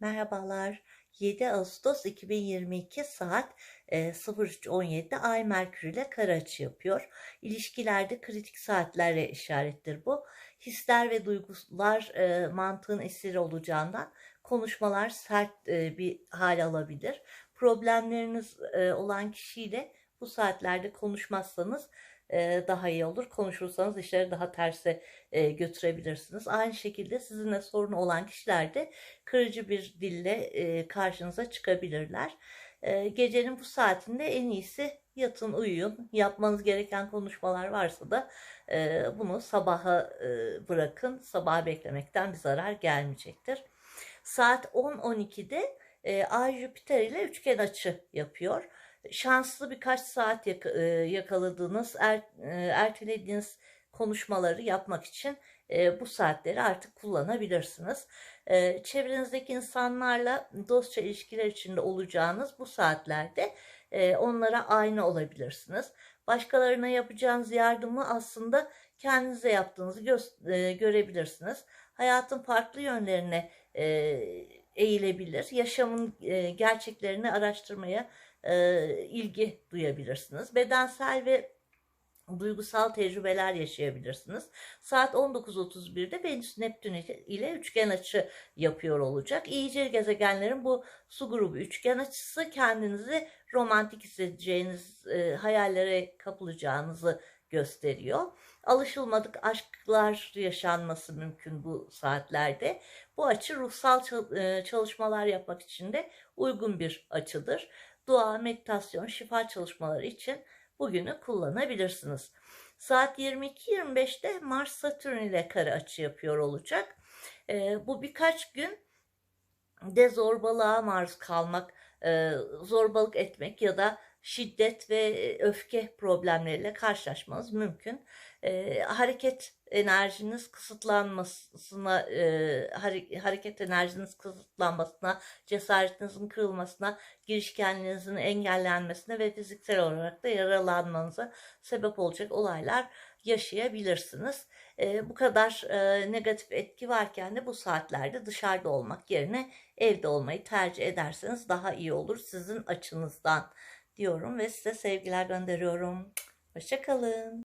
Merhabalar. 7 Ağustos 2022 saat e, 03.17'de Ay Merkür ile kare açı yapıyor. İlişkilerde kritik saatlerle işarettir bu. Hisler ve duygular e, mantığın esiri olacağından konuşmalar sert e, bir hal alabilir. Problemleriniz e, olan kişiyle bu saatlerde konuşmazsanız daha iyi olur. Konuşursanız işleri daha terse götürebilirsiniz. Aynı şekilde sizinle sorunu olan kişiler de kırıcı bir dille karşınıza çıkabilirler. Gecenin bu saatinde en iyisi yatın uyuyun. Yapmanız gereken konuşmalar varsa da bunu sabaha bırakın. Sabaha beklemekten bir zarar gelmeyecektir. Saat 10-12'de e, Ay Jüpiter ile üçgen açı yapıyor şanslı birkaç saat yak- e, yakaladığınız, er, e, ertelediğiniz konuşmaları yapmak için e, bu saatleri artık kullanabilirsiniz. E, çevrenizdeki insanlarla dostça ilişkiler içinde olacağınız bu saatlerde e, onlara aynı olabilirsiniz. Başkalarına yapacağınız yardımı aslında kendinize yaptığınızı gö- e, görebilirsiniz. Hayatın farklı yönlerine e, eğilebilir. Yaşamın e, gerçeklerini araştırmaya e, ilgi duyabilirsiniz. Bedensel ve duygusal tecrübeler yaşayabilirsiniz. Saat 19.31'de Venüs Neptün ile üçgen açı yapıyor olacak. İyice gezegenlerin bu su grubu üçgen açısı kendinizi romantik hissedeceğiniz e, hayallere kapılacağınızı gösteriyor. Alışılmadık aşklar yaşanması mümkün bu saatlerde. Bu açı ruhsal e, çalışmalar yapmak için de uygun bir açıdır. Dua, meditasyon, şifa çalışmaları için bugünü kullanabilirsiniz. Saat 22.25'te Mars Satürn ile kare açı yapıyor olacak. E, bu birkaç gün de zorbalığa maruz kalmak, e, zorbalık etmek ya da şiddet ve öfke problemleriyle karşılaşmanız mümkün. E, hareket enerjiniz kısıtlanmasına, e, hare- hareket enerjiniz kısıtlanmasına, cesaretinizin kırılmasına, girişkenliğinizin engellenmesine ve fiziksel olarak da yaralanmanıza sebep olacak olaylar yaşayabilirsiniz. E, bu kadar e, negatif etki varken de bu saatlerde dışarıda olmak yerine evde olmayı tercih ederseniz daha iyi olur sizin açınızdan diyorum ve size sevgiler gönderiyorum. Hoşçakalın.